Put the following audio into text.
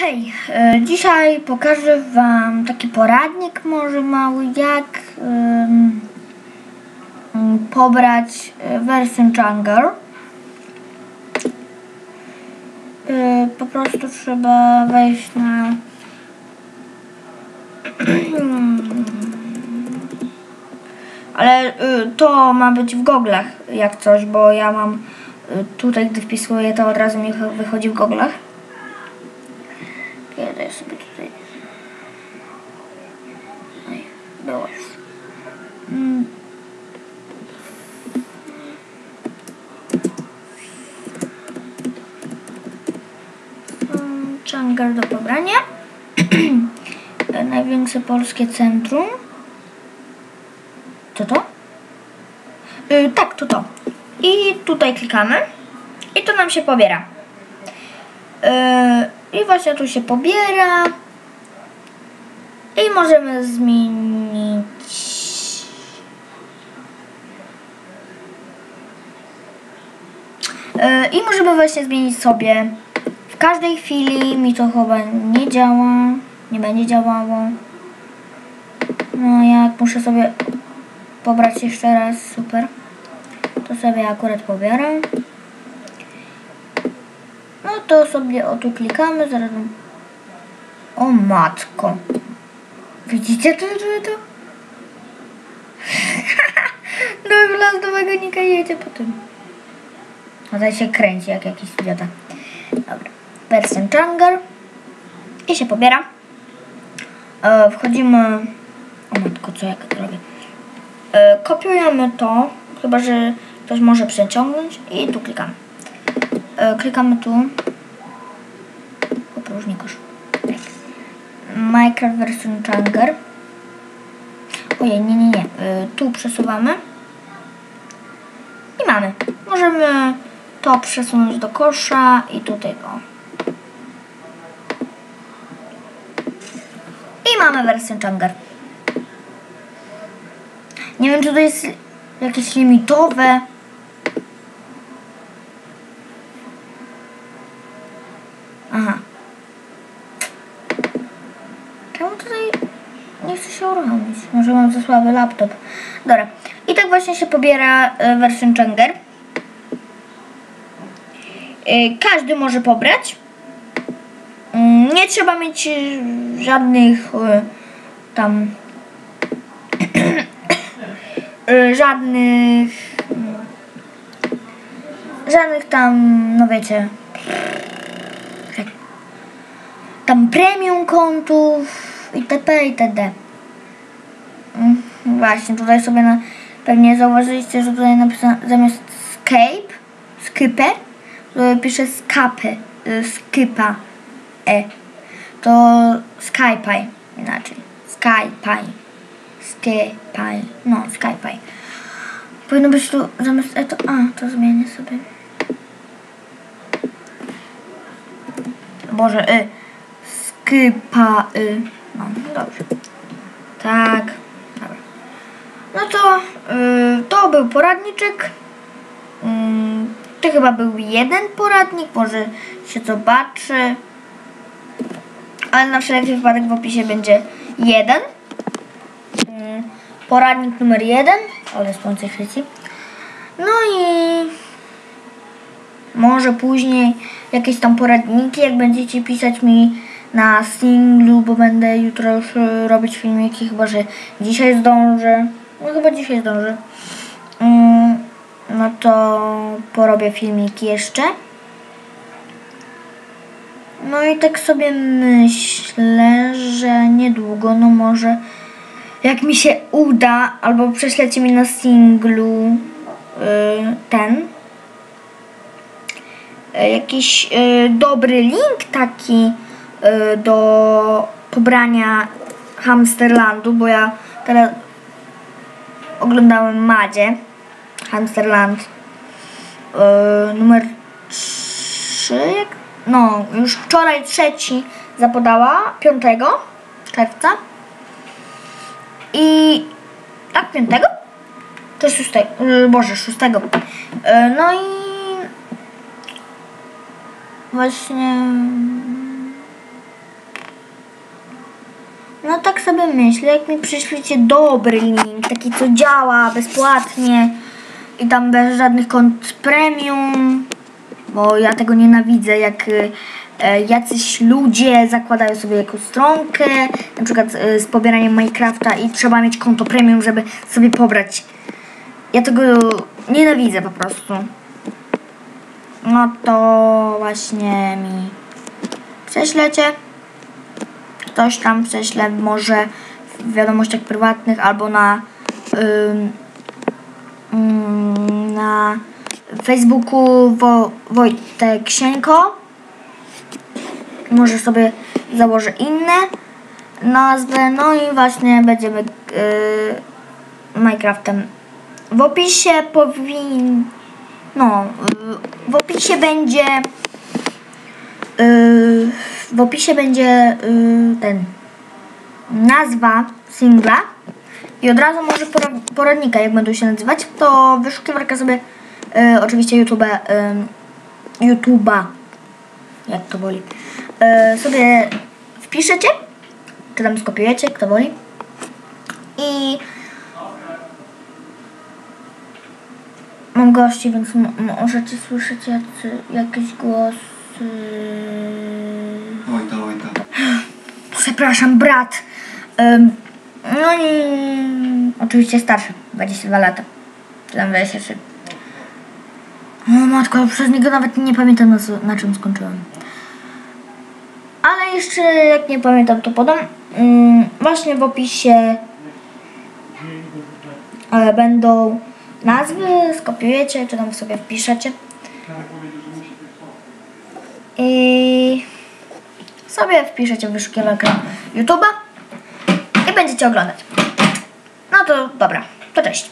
Hej, e, dzisiaj pokażę Wam taki poradnik może mały, jak mm, pobrać e, wersję Jungle. E, po prostu trzeba wejść na ale y, to ma być w goglach jak coś, bo ja mam tutaj, gdy wpisuję, to od razu mi wy- wychodzi w goglach. Kiedy sobie tutaj. Oj, było już. Mm. Jungle do pobrania. Największe polskie centrum. Co to? Y, tak, to to. I tutaj klikamy. I to nam się pobiera. Y, I właśnie tu się pobiera. I możemy zmienić. Y, I możemy właśnie zmienić sobie. W każdej chwili mi to chyba nie działa. Nie będzie działało. No jak muszę sobie pobrać jeszcze raz, super. To sobie akurat pobieram. No to sobie o tu klikamy, zaraz. O matko. Widzicie to, to, to? Do gwiazdowego nika jedzie po tym. A tutaj się kręci jak jakiś idiota. Dobra. Wersja Jungle. I się pobiera. E, wchodzimy... O matko, co ja robię? E, kopiujemy to, chyba że ktoś może przeciągnąć i tu klikamy. E, klikamy tu. Opróżni kosz. Minecraft version Jungle. Ojej, nie, nie, nie. E, tu przesuwamy. I mamy. Możemy to przesunąć do kosza i tutaj go. Mamy wersję Jungle. Nie wiem, czy to jest jakieś limitowe. Aha. Czemu tutaj nie chce się uruchomić? Może mam za słaby laptop. Dobra. I tak właśnie się pobiera e, wersję Changer. E, Każdy może pobrać. Nie trzeba mieć e, żadnych e, tam y, żadnych mm, żadnych tam, no wiecie tam premium kontów itp. itd. Mm, Właśnie, tutaj sobie na, pewnie zauważyliście, że tutaj napisane zamiast Skype, Skype, to pisze Skype, y, Skypa, e. To Skype inaczej. Skype. Skype. No, Skype. Powinno być tu zamiast e to. A, to zmienię sobie. Boże, y. Skypa. Y. No, dobrze. Tak. No to y, to był poradniczek. Mm, to chyba był jeden poradnik, może się zobaczy. Ale na wszelki wypadek w opisie będzie jeden. Mm, Poradnik numer jeden, ale słońce świeci. No i może później jakieś tam poradniki, jak będziecie pisać mi na singlu, bo będę jutro już e, robić filmiki, chyba że dzisiaj zdążę. No chyba dzisiaj zdążę. Mm, No to porobię filmiki jeszcze. No i tak sobie myślę, że niedługo, no może jak mi się uda, albo prześlecie mi na singlu y, ten y, jakiś y, dobry link taki y, do pobrania Hamsterlandu, bo ja teraz oglądałem Madzie Hamsterland numer 3 jak no już wczoraj trzeci zapodała 5 czerwca i tak, piątego? To szóstego. Yy, Boże, szóstego. Yy, no i właśnie sobie myślę, jak mi przyślicie dobry link, taki co działa bezpłatnie i tam bez żadnych kont premium, bo ja tego nienawidzę, jak y, e, jacyś ludzie zakładają sobie jakąś stronkę, na przykład y, z pobieraniem Minecrafta i trzeba mieć konto premium, żeby sobie pobrać. Ja tego nienawidzę po prostu. No to właśnie mi prześlecie. Ktoś tam prześle może w wiadomościach prywatnych albo na ym, na Facebooku Wo, Wojtek Sienko. Może sobie założę inne nazwy. No i właśnie będziemy yy, Minecraftem. W opisie powin... No, w opisie będzie... Yy, w opisie będzie yy, ten nazwa singla i od razu może pora- poradnika, jak będą się nazywać, to wyszukiwarka sobie yy, oczywiście YouTube, yy, YouTube'a, jak to woli, yy, sobie wpiszecie, czy tam skopiujecie, kto woli i mam gości, więc możecie słyszeć jacy, jakieś głosy. Oj to, oj to. Przepraszam, brat. Ym, no i oczywiście starszy, 22 lata. Czy tam 23. O matko, przez niego nawet nie pamiętam na, na czym skończyłem. Ale jeszcze jak nie pamiętam to podam. Ym, właśnie w opisie e, będą nazwy, skopiujecie, czy tam sobie wpiszecie. I sobie wpiszecie w wyszukiwarkę YouTube'a i będziecie oglądać. No to dobra, to cześć.